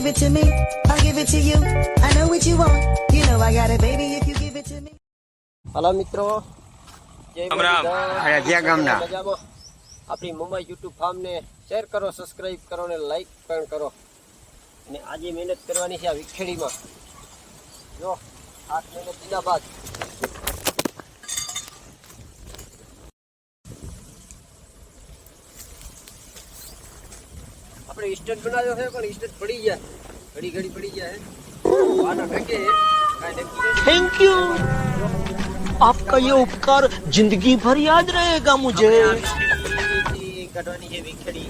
give it to me, I'll give it to you. I know what you want. You know I got it, baby, if you give it to me. Hello મિત્રો રામ રામ. મુરલીધર. ગામના. આપણી Mumbai YouTube ફાર્મને share કરો subscribe કરો અને like પણ કરો અને આજે મહેનત કરવાની છે આ વિખેડીમાં જો આઠ મહેનત દીધા બાદ આપણે ઇસ્ટન્ટ બનાવ્યો છે પણ ઇસ્ટન્ટ પડી જાય ઘડી ઘડી પડી જાય વાના ઢકે કાંઈ નક્કી નથી. थैंक यू आपका ये उपकार जिंदगी भर याद रहेगा मुझे વિખેડી કાઢવાની છે વિખેડી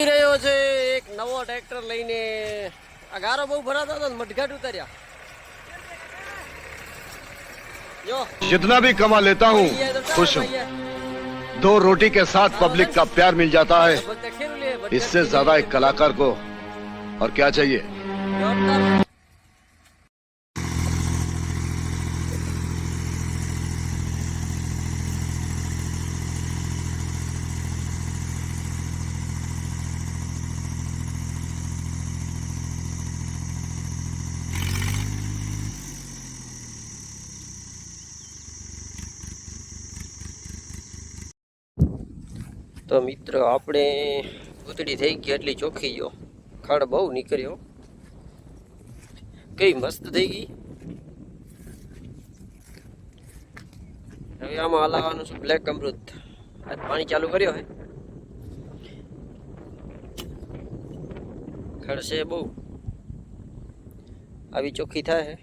રહ્યો છે એક નવો ટ્રેક્ટર લઈને આ ગારો બહુ ભરાતો હતો ને મઢઘાટ ઉતર્યા જો जितना भी कमा लेता हूँ ભાઈ તો खुश हूँ ભાઈ दो रोटी के साथ पब्लिक का प्यार मिल जाता है બધે ખેરું લે બધે इससे ज्यादा एक कलाकार को और क्या चाहिए તો મિત્ર, આપણે ઉતડી થઈ ગઈ એટલી ચોખ્ખી ગયો ખડ બહુ નીકળ્યો કઈ મસ્ત થઈ ગઈ. હવે આમાં હલાવવાનું છે બ્લેક અમૃત. આજ પાણી ચાલુ કર્યો હે. ખડશે બહુ. આવી ચોખ્ખી થાય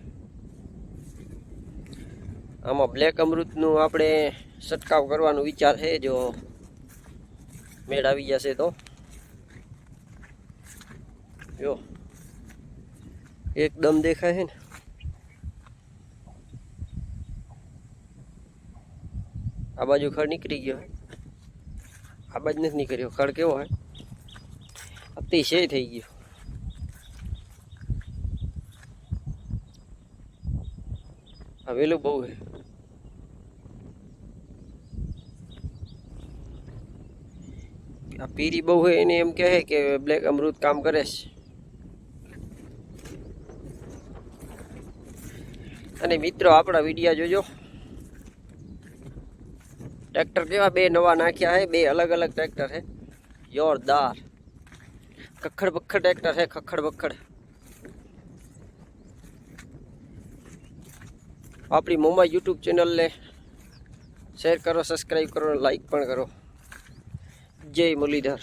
આમાં બ્લેક અમૃતનું આપણે છંટકાવ કરવાનો વિચાર છે જો મેળ આવી જશે તો જો એકદમ દેખાય છે ને આ બાજુ ખડ નીકળી ગયો આ બાજુ નથી નીકળ્યો ખડ કેવો હોય અતિશય થઈ ગયો હવેલું બહુ છે આ પીરી બહુ હોય એને એમ કહે કે બ્લેક અમૃત કામ કરે છે. અને મિત્રો, આપણા વિડીયા જોજો. ટ્રેક્ટર કેવા બે નવા નાખ્યા છે, બે અલગ અલગ ટ્રેક્ટર છે. જોરદાર. ખખડ બખડ ટ્રેક્ટર છે, ખખડ બખડ આપણી મુંબઈ યુટ્યુબ ચેનલને શેર કરો સબસ્ક્રાઈબ કરો લાઈક પણ કરો. જય મુરલીધર.